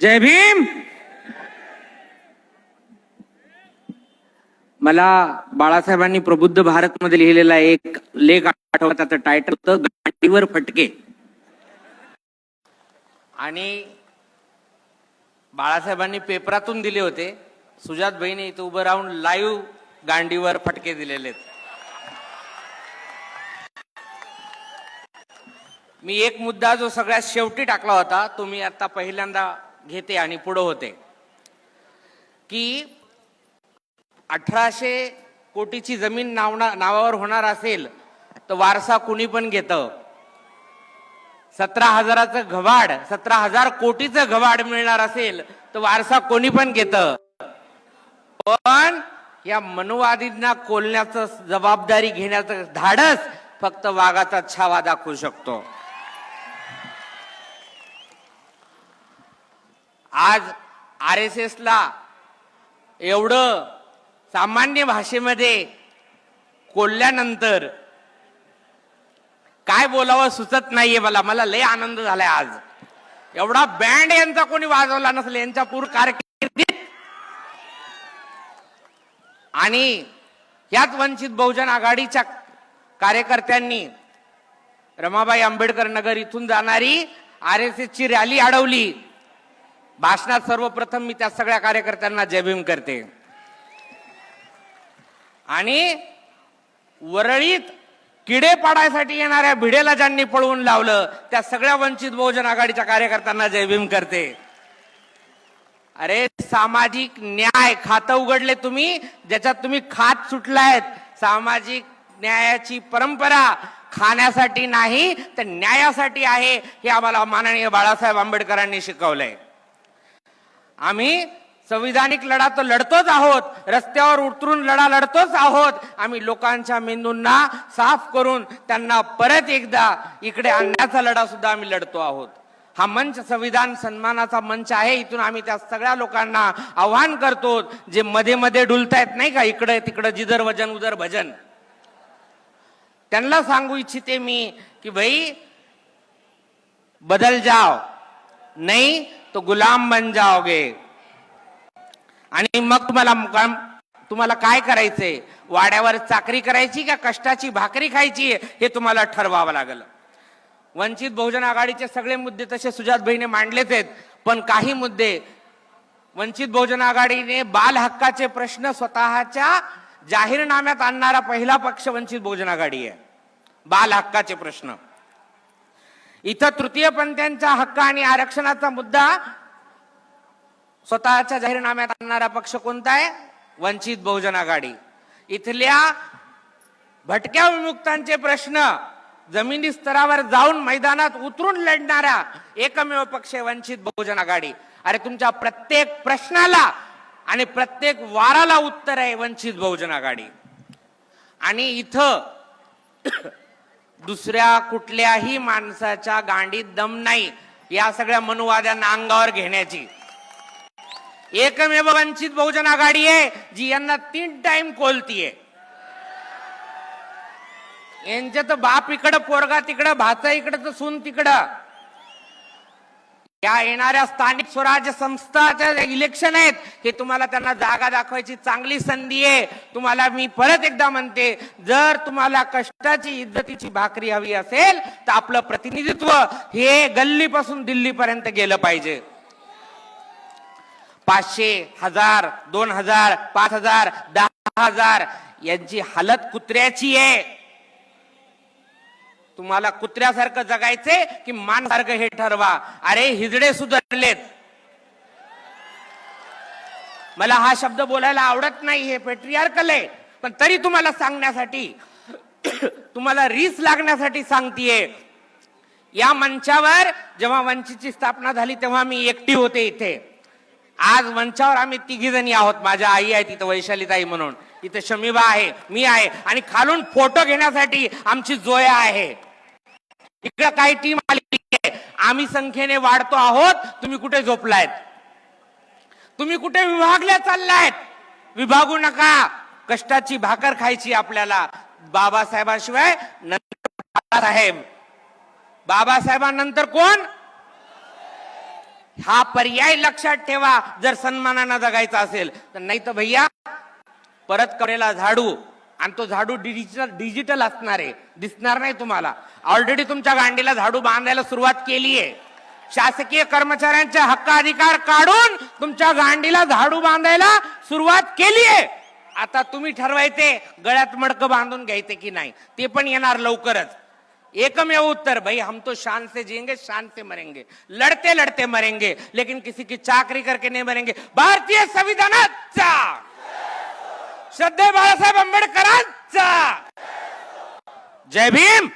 जय भीम! मला बाळासाहेबांनी प्रबुद्ध भारत मध्ये लिहिलेला एक लेख आठवला त्याचं टायटल होतं गांडीवर फटके. आणि बाळासाहेबांनी पेपरातून दिले होते. सुजात बहिणी इथं उभं राहून लाईव्ह गांडीवर फटके दिलेले आहेत मी एक मुद्दा जो सगळ्यात शेवटी टाकला होता तो मी आता पहिल्यांदा घेते आणि पुढं होते. की अठराशे कोटीची जमीन नावना नावावर होणार असेल तर वारसा कुणी पण घेतं? सतरा हजाराचं घवाड सतरा हजार कोटीचं घवाड मिळणार असेल तर वारसा कोणी पण घेतं? पण या मनुवादींना कोलण्याचं जबाबदारी घेण्याचं धाडस फक्त वाघाचा छावा दाखवू शकतो. आज आर एस एसला एवढं सामान्य भाषेमध्ये कोल्ल्यानंतर काय बोलावं सुचत नाहीये मला. मला लय आनंद झालाय आज. एवढा बँड यांचा कोणी वाजवला नसेल यांच्या पूर कारकिर्दीत. आणि याच वंचित बहुजन आघाडीच्या कार्यकर्त्यांनी रमाबाई आंबेडकर नगर इथून जाणारी आर एस ची रॅली अडवली. भाषणात सर्वप्रथम मी त्या सगळ्या कार्यकर्त्यांना जयभीम करते. आणि वरळीत किडे पाडायसाठी येणाऱ्या भिडेला ज्यांनी पळवून लावलं त्या सगळ्या वंचित बहुजन आघाडीच्या कार्यकर्त्यांना जयभीम करते. अरे सामाजिक न्याय खातं उघडले तुम्ही ज्याच्यात तुम्ही खात सुटलायत. सामाजिक न्यायाची परंपरा खाण्यासाठी नाही तर न्यायासाठी आहे हे आम्हाला माननीय बाळासाहेब आंबेडकरांनी शिकवलंय. आम्ही संविधानिक लढा तर लढतोच आहोत. रस्त्यावर उतरून लढा लढतोच आहोत. आम्ही लोकांच्या मेंदूंना साफ करून त्यांना परत एकदा इकडे आणण्याचा लढा सुद्धा आम्ही लढतो आहोत. हा मंच संविधान सन्मानाचा मंच आहे. इथून आम्ही त्या सगळ्या लोकांना आव्हान करतो जे मध्ये मध्ये डुलतायत नाही का? इकडे तिकडे जिधर वजन उदर भजन. त्यांना सांगू इच्छिते मी की भाई बदल जाव नाही तो गुलाम बन जाओगे. आणि मग तुम्हाला मुकाम तुम्हाला काय करायचंय वाड्यावर चाकरी करायची का कष्टाची भाकरी खायची? हे तुम्हाला ठरवावं लागलं. वंचित बहुजन आघाडीचे सगळे मुद्दे तसे सुजात बहिणी मांडलेच आहेत. पण काही मुद्दे वंचित बहुजन आघाडीने बाल हक्काचे प्रश्न स्वतःच्या जाहीरनाम्यात आणणारा पहिला पक्ष वंचित बहुजन आघाडी आहे. बाल हक्काचे प्रश्न. इथं तृतीयपंथीयांचा हक्क आणि आरक्षणाचा मुद्दा स्वतःच्या जाहीरनाम्यात आणणारा पक्ष कोणता आहे? वंचित बहुजन आघाडी. इथल्या भटक्या विमुक्तांचे प्रश्न जमिनी स्तरावर जाऊन मैदानात उतरून लढणारा एकमेव पक्ष वंचित बहुजन आघाडी. अरे तुमच्या प्रत्येक प्रश्नाला आणि प्रत्येक वाराला उत्तर आहे वंचित बहुजन आघाडी. आणि इथं दुसऱ्या कुठल्याही माणसाच्या गांडीत दम नाही या सगळ्या मनुवाद्यांना अंगावर घेण्याची. एकमेव वंचित बहुजन आघाडी आहे जी यांना तीन टाइम कोलतीये. यांच्या तर बाप इकडं पोरगा तिकडं भाचा इकडं तर सून तिकडं. या येणाऱ्या स्थानिक स्वराज्य संस्थाच्या इलेक्शन आहेत हे तुम्हाला त्यांना जागा दाखवायची चांगली संधी आहे. तुम्हाला मी परत एकदा म्हणते जर तुम्हाला कष्टाची इज्जतीची भाकरी हवी असेल तर आपलं प्रतिनिधित्व हे गल्लीपासून दिल्लीपर्यंत गेलं पाहिजे. पाचशे हजार दोन हजार पाच हजार दहा हजार यांची हालत कुत्र्याची आहे. तुम्हाला कुत्र्यासारखं जगायचे की मानसारखं हे ठरवा. अरे हिजडे सुधारलेत. मला हा शब्द बोलायला आवडत नाही हे पेट्रियार्कल आहे. पण तरी तुम्हाला सांगण्यासाठी तुम्हाला रीस लागण्यासाठी सांगतीये. या मंचावर जेव्हा वंचितची स्थापना झाली तेव्हा मी एकटी होते इथे. आज मंचावर आम्ही तिघी जणी आहोत. माझ्या आई आहे तिथं वैशाली ताई म्हणून. इथं शमीबा आहे मी आहे. आणि खालून फोटो घेण्यासाठी आमची जोया आहे. इकडे काही टीम आली आम्ही संख्येने वाढतो आहोत. तुम्ही कुठे झोपलायत? तुम्ही कुठे विभागल्या चाललायत? विभागू नका. कष्टाची भाकर खायची आपल्याला. बाबासाहेबाशिवाय साहेब. बाबासाहेब बाबासाहेबांनंतर कोण? हा पर्याय लक्षात ठेवा. जर सन्मानानं जगायचा असेल तर नाही तर भैया परत करेला झाडू. आणि तो झाडू डिजिटल डिजिटल असणार. आहे दिसणार नाही तुम्हाला. ऑलरेडी तुमच्या गांडीला झाडू बांधायला सुरुवात केली आहे शासकीय कर्मचाऱ्यांचे हक्क अधिकार काढून तुमच्या गांडीला झाडू बांधायला सुरुवात केली आहे आता तुम्ही ठरवायचे गळ्यात मडकं बांधून घ्यायचे की नाही. ते पण येणार लवकरच. एकमेव उत्तर भाई हम तो शान से जिएंगे शान से मरेंगे. लड़ते लड़ते मरेंगे लेकिन किसी की चाकरी करके नहीं मरेंगे. भारतीय संविधानाचा श्रद्धे बाळासाहेब आंबेडकरांचा. जय भीम.